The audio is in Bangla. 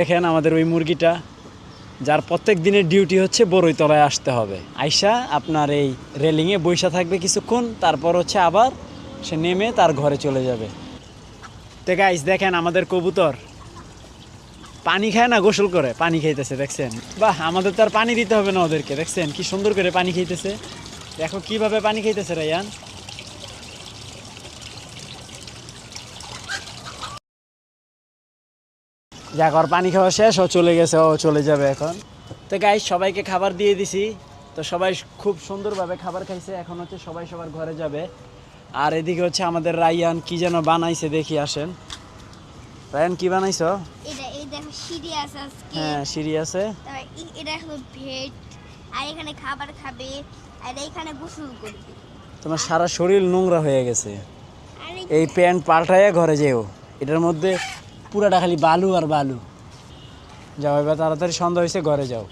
দেখেন আমাদের ওই মুরগিটা, যার প্রত্যেক দিনের ডিউটি হচ্ছে বড়ই তলায় আসতে হবে। আইসা আপনার এই রেলিংয়ে বৈশা থাকবে কিছুক্ষণ, তারপর হচ্ছে আবার সে নেমে তার ঘরে চলে যাবে। তো গাইস দেখেন আমাদের কবুতর। পানি খায় না, গোসল করে, পানি খাইতেছে, দেখছেন? বাহ, আমাদের তো আর পানি দিতে হবে না ওদেরকে, দেখছেন? কি সুন্দর করে পানি খাইতেছে। দেখো কীভাবে পানি খাইতেছে, রায়ান। যাক ওর পানি খাওয়া শেষ ও চলে গেছে ও চলে যাবে এখন। তো গাইস সবাইকে খাবার দিয়ে দিছি। তো সবাই খুব সুন্দরভাবে খাবার খাইছে। এখন হচ্ছে সবাই সবার ঘরে যাবে। আর এদিকে হচ্ছে আমাদের রায়ান কি যেন বানাইছে দেখি আসেন। রায়ান কি বানাইছো? এটা এই দেখো সিরিয়াস আজকে। হ্যাঁ সিঁড়ি আছে। এটা হলো ভেট আর এখানে খাবার খাবে। আর এখানে গোসল করবে। তোমার সারা শরীর নোংরা হয়ে গেছে। এই- এই প্যান্ট পাল্টাইয়া ঘরে যেও। এটার মধ্যে পুরাটা খালি বালু আর বালু। যাও এবার তাড়াতাড়ি সন্ধ্যা হয়েছে ঘরে যাও।